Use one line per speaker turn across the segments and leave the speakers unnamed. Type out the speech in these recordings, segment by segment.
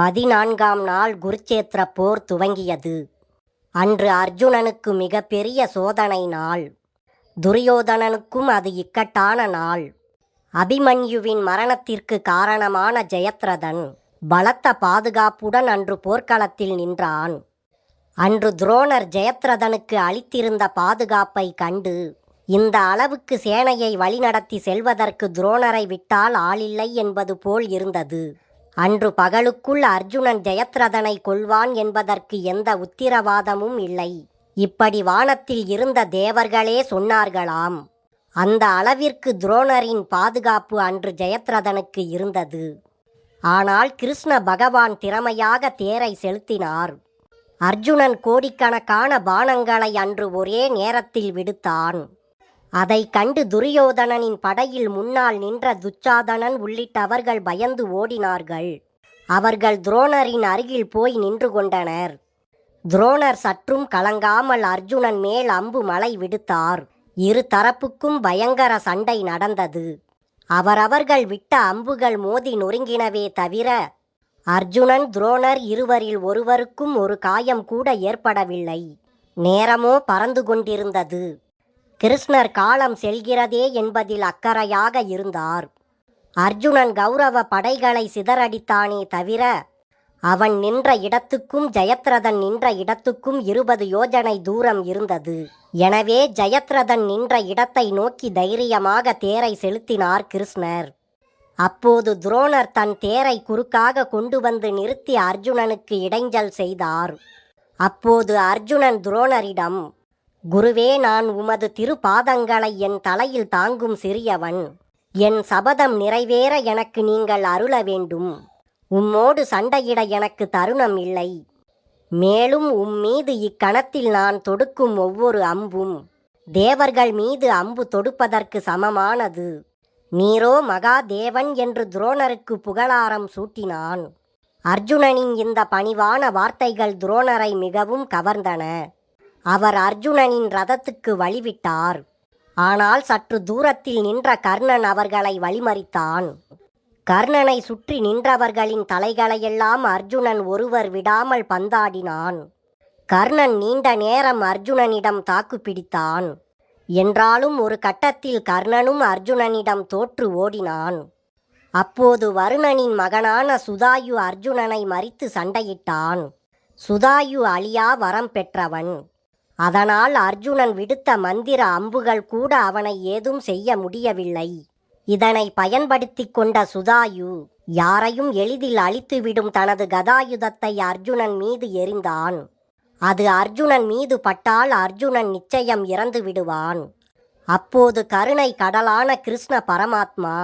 பதினான்காம் நாள் குருச்சேத்திர போர் துவங்கியது. அன்று அர்ஜுனனுக்கு மிகப்பெரிய சோதனை நாள். துரியோதனனுக்கும் அது இக்கட்டான நாள். அபிமன்யுவின் மரணத்திற்கு காரணமான ஜெயத்ரதன் பலத்த பாதுகாப்புடன் அன்று போர்க்களத்தில் நின்றான். அன்று துரோணர் ஜெயத்ரதனுக்கு அளித்திருந்த பாதுகாப்பை கண்டு இந்த அளவுக்கு சேனையை வழிநடத்தி செல்வதற்கு துரோணரை விட்டால் ஆளில்லை என்பது போல் இருந்தது. அன்று பகலுக்குள் அர்ஜுனன் ஜெயத்ரதனை கொள்வான் என்பதற்கு எந்த உத்திரவாதமும் இல்லை. இப்படி வானத்தில் இருந்த தேவர்களே சொன்னார்களாம். அந்த அளவிற்கு துரோணரின் பாதுகாப்பு அன்று ஜெயத்ரதனுக்கு இருந்தது. ஆனால் கிருஷ்ண பகவான் திறமையாக தேரை செலுத்தினார். அர்ஜுனன் கோடிக்கணக்கான பானங்களை அன்று ஒரே நேரத்தில் விடுத்தான். அதைக் கண்டு துரியோதனனின் படையில் முன்னால் நின்ற துச்சாதனன் உள்ளிட்டவர்கள் பயந்து ஓடினார்கள். அவர்கள் துரோணரின் அருகில் போய் நின்று கொண்டனர். துரோணர் சற்றும் கலங்காமல் அர்ஜுனன் மேல் அம்பு மலை விடுத்தார். இரு தரப்புக்கும் பயங்கர சண்டை நடந்தது. அவரவர்கள் விட்ட அம்புகள் மோதி நொறுங்கினவே தவிர அர்ஜுனன் துரோணர் இருவரில் ஒருவருக்கும் ஒரு காயம் கூட ஏற்படவில்லை. நேரமோ பறந்து கொண்டிருந்தது. கிருஷ்ணர் காலம் செல்கிறதே என்பதில் அக்கறையாக இருந்தார். அர்ஜுனன் கௌரவ படைகளை சிதறடித்தானே தவிர அவன் நின்ற இடத்துக்கும் ஜெயத்ரதன் நின்ற இடத்துக்கும் இருபது யோஜனை தூரம் இருந்தது. எனவே ஜெயத்ரதன் நின்ற இடத்தை நோக்கி தைரியமாக தேரை செலுத்தினார் கிருஷ்ணர். அப்போது துரோணர் தன் தேரை குறுக்காக கொண்டு வந்து நிறுத்தி அர்ஜுனனுக்கு இடைஞ்சல் செய்தார். அப்போது அர்ஜுனன் துரோணரிடம் குருவே நான் உமது திருப்பாதங்களை என் தலையில் தாங்கும் சிறியவன். என் சபதம் நிறைவேற எனக்கு நீங்கள் அருள வேண்டும். உம்மோடு சண்டையிட எனக்கு தருணம் இல்லை. மேலும் உம் மீது இக்கணத்தில் நான் தொடுக்கும் ஒவ்வொரு அம்பும் தேவர்கள் மீது அம்பு தொடுப்பதற்கு சமமானது. நீரோ மகாதேவன் என்று துரோணருக்கு புகழாரம் சூட்டினான். அர்ஜுனனின் இந்த பணிவான வார்த்தைகள் துரோணரை மிகவும் கவர்ந்தன. அவர் அர்ஜுனனின் ரதத்துக்கு வழிவிட்டார். ஆனால் சற்று தூரத்தில் நின்ற கர்ணன் அவர்களை வழிமறித்தான். கர்ணனை சுற்றி நின்றவர்களின் தலைகளையெல்லாம் அர்ஜுனன் ஒருவர் விடாமல் பந்தாடினான். கர்ணன் நீண்ட நேரம் அர்ஜுனனிடம் தாக்கு பிடித்தான். என்றாலும் ஒரு கட்டத்தில் கர்ணனும் அர்ஜுனனிடம் தோற்று ஓடினான். அப்போது வருணனின் மகனான சுதாயு அர்ஜுனனை மறித்து சண்டையிட்டான். சுதாயு அழியா வரம் பெற்றவன். அதனால் அர்ஜுனன் விடுத்த மந்திர அம்புகள் கூட அவனை ஏதும் செய்ய முடியவில்லை. இதனை பயன்படுத்தி கொண்ட சுதாயு யாரையும் எளிதில் அழித்துவிடும் தனது கதாயுதத்தை அர்ஜுனன் மீது எறிந்தான். அது அர்ஜுனன் மீது பட்டால் அர்ஜுனன் நிச்சயம் இறந்து விடுவான். அப்போது கருணை கடலான கிருஷ்ண பரமாத்மா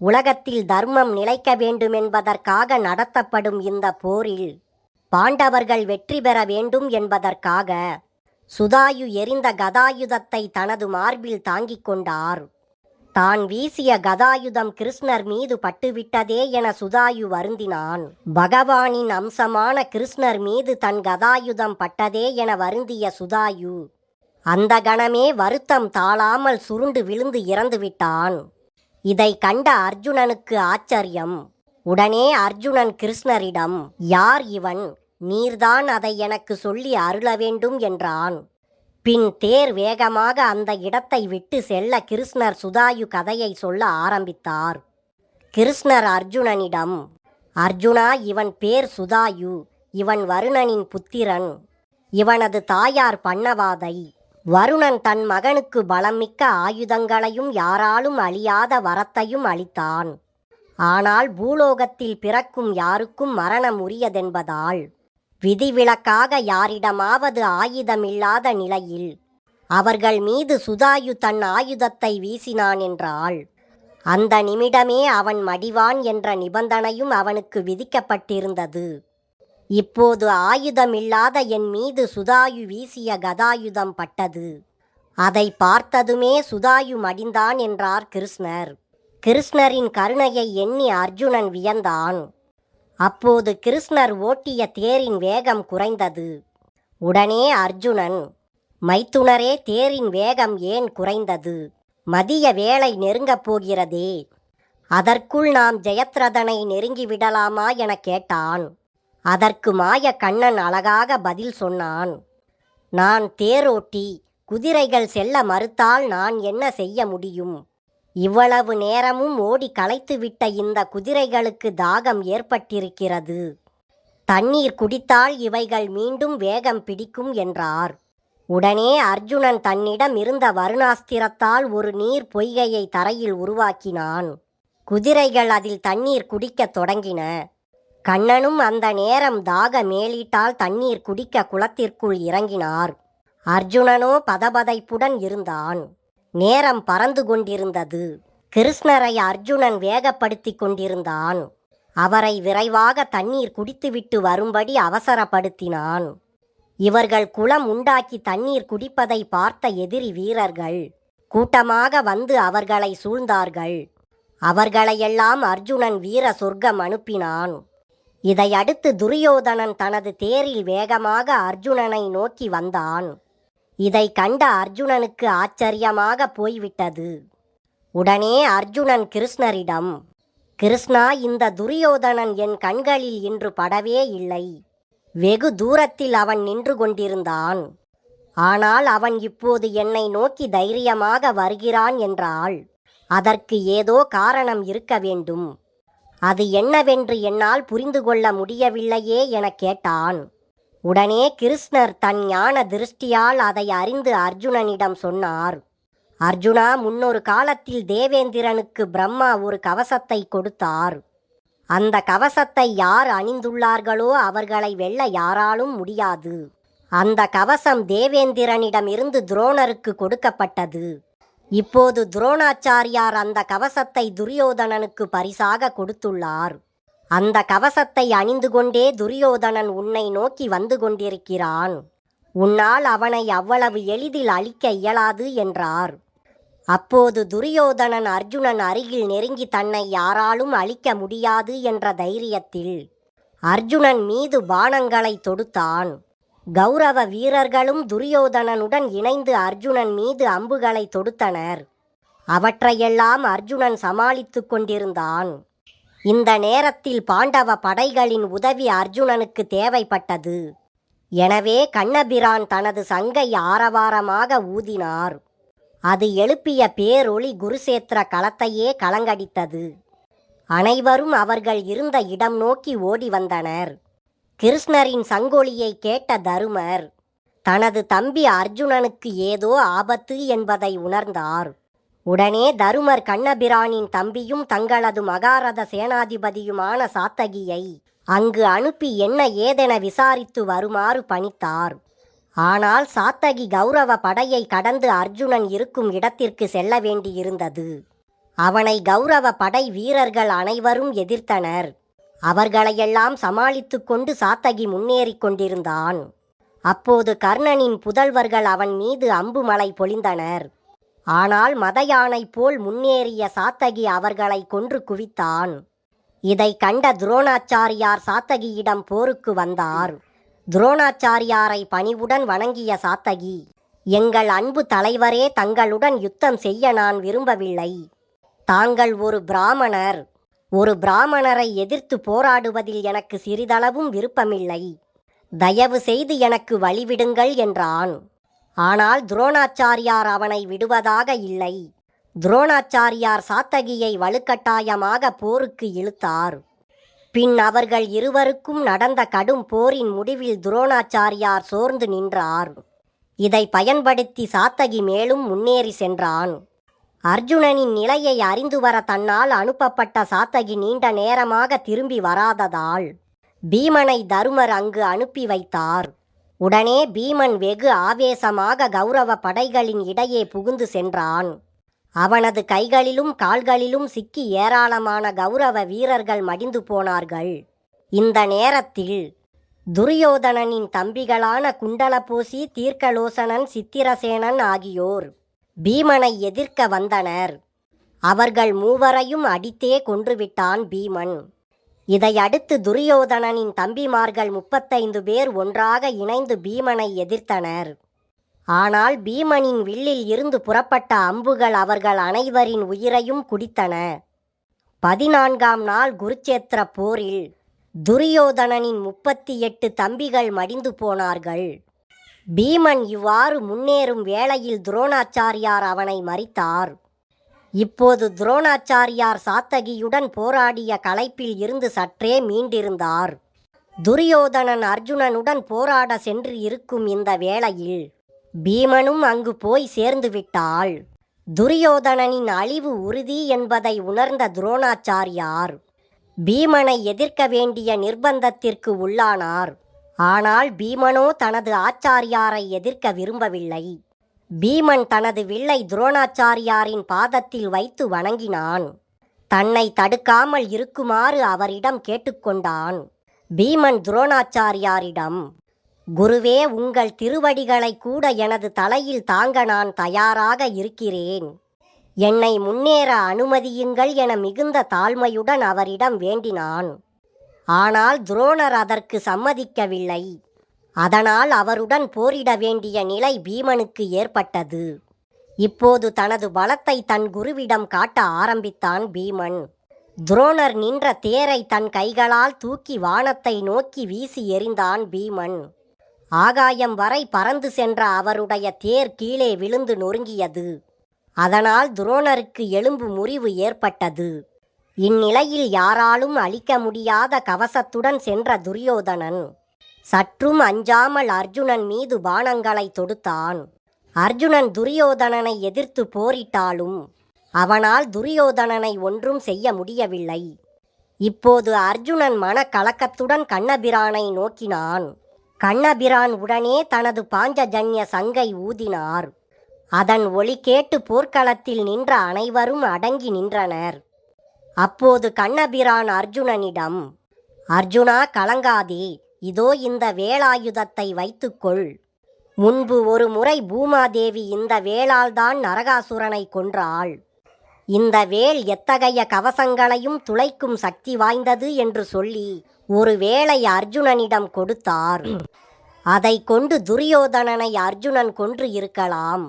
உலகத்தில் தர்மம் நிலைக்க வேண்டுமென்பதற்காக நடத்தப்படும் இந்த போரில் பாண்டவர்கள் வெற்றி பெற வேண்டும் என்பதற்காக சுதாயு எரிந்த கதாயுதத்தை தனது மார்பில் தாங்கிக் கொண்டார் தான் வீசிய கதாயுதம் கிருஷ்ணர் மீது பட்டுவிட்டதே என சுதாயு வருந்தினான். பகவானின் அம்சமான கிருஷ்ணர் மீது தன் கதாயுதம் பட்டதே என வருந்திய சுதாயு அந்த கணமே வருத்தம் தாழாமல் சுருண்டு விழுந்து இறந்து விட்டான். இதை கண்ட அர்ஜுனனுக்கு ஆச்சரியம். உடனே அர்ஜுனன் கிருஷ்ணரிடம் யார் இவன்? நீர்தான் அதை எனக்கு சொல்லி அருள வேண்டும் என்றான். பின் தேர் வேகமாக அந்த இடத்தை விட்டு செல்ல கிருஷ்ணர் சுதாயு கதையை சொல்ல ஆரம்பித்தார். கிருஷ்ணர் அர்ஜுனனிடம் அர்ஜுனா இவன் பேர் சுதாயு. இவன் வருணனின் புத்திரன். இவனது தாயார் பண்ணவாதை வருணன் தன் மகனுக்கு பலமிக்க ஆயுதங்களையும் யாராலும் அழியாத வரத்தையும் அளித்தான். ஆனால் பூலோகத்தில் பிறக்கும் யாருக்கும் மரணம் உரியதென்பதால் விதிவிலக்காக யாரிடமாவது ஆயுதமில்லாத நிலையில் அவர்கள் மீது சுதாயு தன் ஆயுதத்தை வீசினான் என்றால் அந்த நிமிடமே அவன் மடிவான் என்ற நிபந்தனையும் அவனுக்கு விதிக்கப்பட்டிருந்தது. இப்போது ஆயுதமில்லாத என் மீது சுதாயு வீசிய கதாயுதம் பட்டது. அதை பார்த்ததுமே சுதாயு மடிந்தான் என்றார் கிருஷ்ணர். கிருஷ்ணரின் கருணையை எண்ணி அர்ஜுனன் வியந்தான். அப்போது கிருஷ்ணர் ஓட்டிய தேரின் வேகம் குறைந்தது. உடனே அர்ஜுனன் மைத்துனரே தேரின் வேகம் ஏன் குறைந்தது? மதிய வேளை நெருங்கப் போகிறதே. அதற்குள் நாம் ஜெயத்ரதனை நெருங்கி விடலாமா என கேட்டான். அதற்கு மாய கண்ணன் அழகாக பதில் சொன்னான். நான் தேரோட்டி குதிரைகள் செல்ல மறுத்தால் நான் என்ன செய்ய முடியும்? இவ்வளவு நேரமும் ஓடி களைத்துவிட்ட இந்த குதிரைகளுக்கு தாகம் ஏற்பட்டிருக்கிறது. தண்ணீர் குடித்தால் இவைகள் மீண்டும் வேகம் பிடிக்கும் என்றார். உடனே அர்ஜுனன் தன்னிடம் இருந்த வருணாஸ்திரத்தால் ஒரு நீர் பொய்கையை தரையில் உருவாக்கினான். குதிரைகள் அதில் தண்ணீர் குடிக்கத் தொடங்கின. கண்ணனும் அந்த நேரம் தாக மேலிட்டால் தண்ணீர் குடிக்க குளத்திற்குள் இறங்கினார். அர்ஜுனனோ பதபதைப்புடன் இருந்தான். நேரம் பறந்து கொண்டிருந்தது. கிருஷ்ணரை அர்ஜுனன் வேகப்படுத்தி கொண்டிருந்தான். அவரை விரைவாக தண்ணீர் குடித்துவிட்டு வரும்படி அவசரப்படுத்தினான். இவர்கள் குளம் உண்டாக்கி தண்ணீர் குடிப்பதை பார்த்த எதிரி வீரர்கள் கூட்டமாக வந்து அவர்களை சூழ்ந்தார்கள். அவர்களையெல்லாம் அர்ஜுனன் வீர சொர்க்கம் அனுப்பினான். இதையடுத்து துரியோதனன் தனது தேரில் வேகமாக அர்ஜுனனை நோக்கி வந்தான். இதை கண்ட அர்ஜுனனுக்கு ஆச்சரியமாக போய்விட்டது. உடனே அர்ஜுனன் கிருஷ்ணரிடம் கிருஷ்ணா இந்த துரியோதனன் என் கண்களில் இன்று படவே இல்லை. வெகு தூரத்தில் அவன் நின்று கொண்டிருந்தான். ஆனால் அவன் இப்போது என்னை நோக்கி தைரியமாக வருகிறான் என்றால் அதற்கு ஏதோ காரணம் இருக்க வேண்டும். அது என்னவென்று என்னால் புரிந்து கொள்ள முடியவில்லையே எனக் கேட்டான். உடனே கிருஷ்ணர் தன் ஞான திருஷ்டியால் அதை அறிந்து அர்ஜுனனிடம் சொன்னார். அர்ஜுனா முன்னொரு காலத்தில் தேவேந்திரனுக்கு பிரம்மா ஒரு கவசத்தை கொடுத்தார். அந்த கவசத்தை யார் அணிந்துள்ளார்களோ அவர்களை வெல்ல யாராலும் முடியாது. அந்த கவசம் தேவேந்திரனிடமிருந்து துரோணருக்கு கொடுக்கப்பட்டது. இப்போது துரோணாச்சாரியார் அந்த கவசத்தை துரியோதனனுக்கு பரிசாக கொடுத்துள்ளார். அந்த கவசத்தை அணிந்து கொண்டே துரியோதனன் உன்னை நோக்கி வந்து கொண்டிருக்கிறான். உன்னால் அவனை அவ்வளவு எளிதில் அழிக்க இயலாது என்றார். அப்போது துரியோதனன் அர்ஜுனன் அருகில் நெருங்கி தன்னை யாராலும் அழிக்க முடியாது என்ற தைரியத்தில் அர்ஜுனன் மீது பானங்களை தொடுத்தான். கௌரவ வீரர்களும் துரியோதனனுடன் இணைந்து அர்ஜுனன் மீது அம்புகளை தொடுத்தனர். அவற்றையெல்லாம் அர்ஜுனன் சமாளித்துக் கொண்டிருந்தான். இந்த நேரத்தில் பாண்டவ படைகளின் உதவி அர்ஜுனனுக்கு தேவைப்பட்டது. எனவே கண்ணபிரான் தனது சங்கை ஆரவாரமாக ஊதினார். அது எழுப்பிய பேரொளி குருசேத்திர களத்தையே கலங்கடித்தது. அனைவரும் அவர்கள் இருந்த இடம் நோக்கி ஓடி வந்தனர். கிருஷ்ணரின் சங்கொலியை கேட்ட தருமர் தனது தம்பி அர்ஜுனனுக்கு ஏதோ ஆபத்து என்பதை உணர்ந்தார். உடனே தருமர் கண்ணபிரானின் தம்பியும் தங்களது மகாரத சேனாதிபதியுமான சாத்தகியை அங்கு அனுப்பி என்ன ஏதென விசாரித்து வருமாறு பணித்தார். ஆனால் சாத்தகி கௌரவ படையை கடந்து அர்ஜுனன் இருக்கும் இடத்திற்கு செல்ல வேண்டியிருந்தது. அவனை கௌரவ படை வீரர்கள் அனைவரும் எதிர்த்தனர். அவர்களையெல்லாம் சமாளித்து கொண்டு சாத்தகி முன்னேறிக் கொண்டிருந்தான். அப்போது கர்ணனின் புதல்வர்கள் அவன் மீது அம்புமலை பொழிந்தனர். ஆனால் மத யானை போல் முன்னேறிய சாத்தகி அவர்களை கொன்று குவித்தான். இதை கண்ட துரோணாச்சாரியார் சாத்தகியிடம் போருக்கு வந்தார். துரோணாச்சாரியாரை பணிவுடன் வணங்கிய சாத்தகி எங்கள் அன்பு தலைவரே தங்களுடன் யுத்தம் செய்ய நான் விரும்பவில்லை. தாங்கள் ஒரு பிராமணர். ஒரு பிராமணரை எதிர்த்து போராடுவதில் எனக்கு சிறிதளவும் விருப்பமில்லை. தயவு செய்து எனக்கு வழிவிடுங்கள் என்றான். ஆனால் துரோணாச்சாரியார் அவனை விடுவதாக இல்லை. துரோணாச்சாரியார் சாத்தகியை வலுக்கட்டாயமாக போருக்கு இழுத்தார். பின் அவர்கள் இருவருக்கும் நடந்த கடும் போரின் முடிவில் துரோணாச்சாரியார் சோர்ந்து நின்றார். இதை பயன்படுத்தி சாத்தகி மேலும் முன்னேறி சென்றான். அர்ஜுனனின் நிலையை அறிந்து வர தன்னால் அனுப்பப்பட்ட சாத்தகி நீண்ட நேரமாக திரும்பி வராததால் பீமனை தருமர் அங்கு அனுப்பி வைத்தார். உடனே பீமன் வெகு ஆவேசமாக கௌரவ படைகளின் இடையே புகுந்து சென்றான். அவனது கைகளிலும் கால்களிலும் சிக்கி ஏராளமான கௌரவ வீரர்கள் மடிந்து போனார்கள். இந்த நேரத்தில் துரியோதனனின் தம்பிகளான குண்டலபோசி தீர்க்கலோசனன் சித்திரசேனன் ஆகியோர் பீமனை எதிர்க்க வந்தனர். அவர்கள் மூவரையும் அடித்தே கொன்றுவிட்டான் பீமன். இதையடுத்து துரியோதனனின் தம்பிமார்கள் முப்பத்தைந்து பேர் ஒன்றாக இணைந்து பீமனை எதிர்த்தனர். ஆனால் பீமனின் வில்லில் இருந்து புறப்பட்ட அம்புகள் அவர்கள் அனைவரின் உயிரையும் குடித்தன. பதினான்காம் நாள் குருச்சேத்திர போரில் துரியோதனனின் முப்பத்தி எட்டு தம்பிகள் மடிந்து போனார்கள். பீமன் இவ்வாறு முன்னேறும் வேளையில் துரோணாச்சாரியார் அவனை மறித்தார். இப்போது துரோணாச்சாரியார் சாத்தகியுடன் போராடிய களைப்பில் இருந்து சற்றே மீண்டிருந்தார். துரியோதனன் அர்ஜுனனுடன் போராட சென்று இருக்கும் இந்த வேளையில் பீமனும் அங்கு போய் சேர்ந்து விட்டாள். துரியோதனனின் அழிவு உறுதி என்பதை உணர்ந்த துரோணாச்சாரியார் பீமனை எதிர்க்க வேண்டிய நிர்பந்தத்திற்கு உள்ளானார். ஆனால் பீமனோ தனது ஆச்சாரியாரை எதிர்க்க விரும்பவில்லை. பீமன் தனது வில்லை துரோணாச்சாரியாரின் பாதத்தில் வைத்து வணங்கினான். தன்னை தடுக்காமல் இருக்குமாறு அவரிடம் கேட்டுக்கொண்டான். பீமன் துரோணாச்சாரியாரிடம் குருவே உங்கள் திருவடிகளை கூட எனது தலையில் தாங்க நான் தயாராக இருக்கிறேன். என்னை முன்னேற அனுமதியுங்கள் என மிகுந்த தாழ்மையுடன் அவரிடம் வேண்டினான். ஆனால் துரோணர் அதற்கு சம்மதிக்கவில்லை. அதனால் அவருடன் போரிட வேண்டிய நிலை பீமனுக்கு ஏற்பட்டது. இப்போது தனது பலத்தை தன் குருவிடம் காட்ட ஆரம்பித்தான் பீமன். துரோணர் நின்ற தேரை தன் கைகளால் தூக்கி வானத்தை நோக்கி வீசி எறிந்தான் பீமன். ஆகாயம் வரை பறந்து சென்ற அவருடைய தேர் கீழே விழுந்து நொறுங்கியது. அதனால் துரோணருக்கு எலும்பு முறிவு ஏற்பட்டது. இந்நிலையில் யாராலும் அழிக்க முடியாத கவசத்துடன் சென்ற துரியோதனன். சற்றும் அஞ்சாமல் அர்ஜுனன் மீது பானங்களை தொடுத்தான். அர்ஜுனன் துரியோதனனை எதிர்த்து போரிட்டாலும் அவனால் துரியோதனனை ஒன்றும் செய்ய முடியவில்லை. இப்போது அர்ஜுனன் மனக்கலக்கத்துடன் கண்ணபிரானை நோக்கினான். கண்ணபிரான் உடனே தனது பாஞ்சஜன்ய சங்கை ஊதினார். அதன் ஒளி கேட்டு போர்க்களத்தில் நின்ற அனைவரும் அடங்கி நின்றனர். அப்போது கண்ணபிரான் அர்ஜுனனிடம் அர்ஜுனா கலங்காதே. இதோ இந்த வேலாயுதத்தை வைத்துக்கொள். முன்பு ஒரு முறை பூமாதேவி இந்த வேளால்தான் நரகாசுரனை கொன்றாள் இந்த வேல் எத்தகைய கவசங்களையும் துளைக்கும் சக்தி வாய்ந்தது என்று சொல்லி ஒரு வேளை அர்ஜுனனிடம் கொடுத்தார். அதை கொண்டு துரியோதனனை அர்ஜுனன் கொன்று இருக்கலாம்.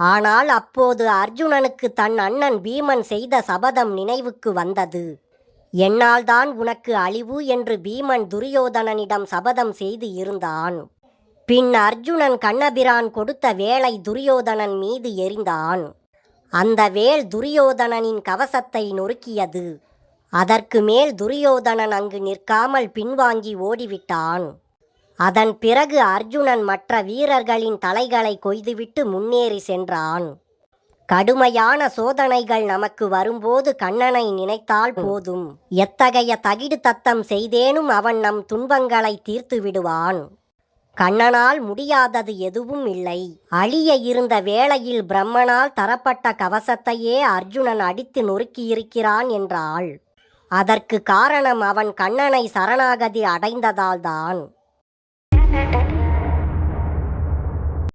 ஆனால் அப்போது அர்ஜுனனுக்கு தன் அண்ணன் பீமன் செய்த சபதம் நினைவுக்கு வந்தது. என்னால்தான் உனக்கு அழிவு என்று பீமன் துரியோதனனிடம் சபதம் செய்து இருந்தான். பின் அர்ஜுனன் கண்ணபிரான் கொடுத்த வேலை துரியோதனன் மீது எறிந்தான் அந்த வேல் துரியோதனனின் கவசத்தை நொறுக்கியது. அதற்கு மேல் துரியோதனன் அங்கு நிற்காமல் பின்வாங்கி ஓடிவிட்டான். அதன் பிறகு அர்ஜுனன் மற்ற வீரர்களின் தலைகளை கொய்துவிட்டு முன்னேறி சென்றான். கடுமையான சோதனைகள் நமக்கு வரும்போது கண்ணனை நினைத்தால் போதும். எத்தகைய தகிடு தத்தம் செய்தேனும் அவன் நம் துன்பங்களை தீர்த்து விடுவான். கண்ணனால் முடியாதது எதுவும் இல்லை. அழிய இருந்த வேளையில் பிரம்மனால் தரப்பட்ட கவசத்தையே அர்ஜுனன் அடித்து நொறுக்கியிருக்கிறான் என்றாள். அதற்கு காரணம் அவன் கண்ணனை சரணாகதி அடைந்ததால்தான்.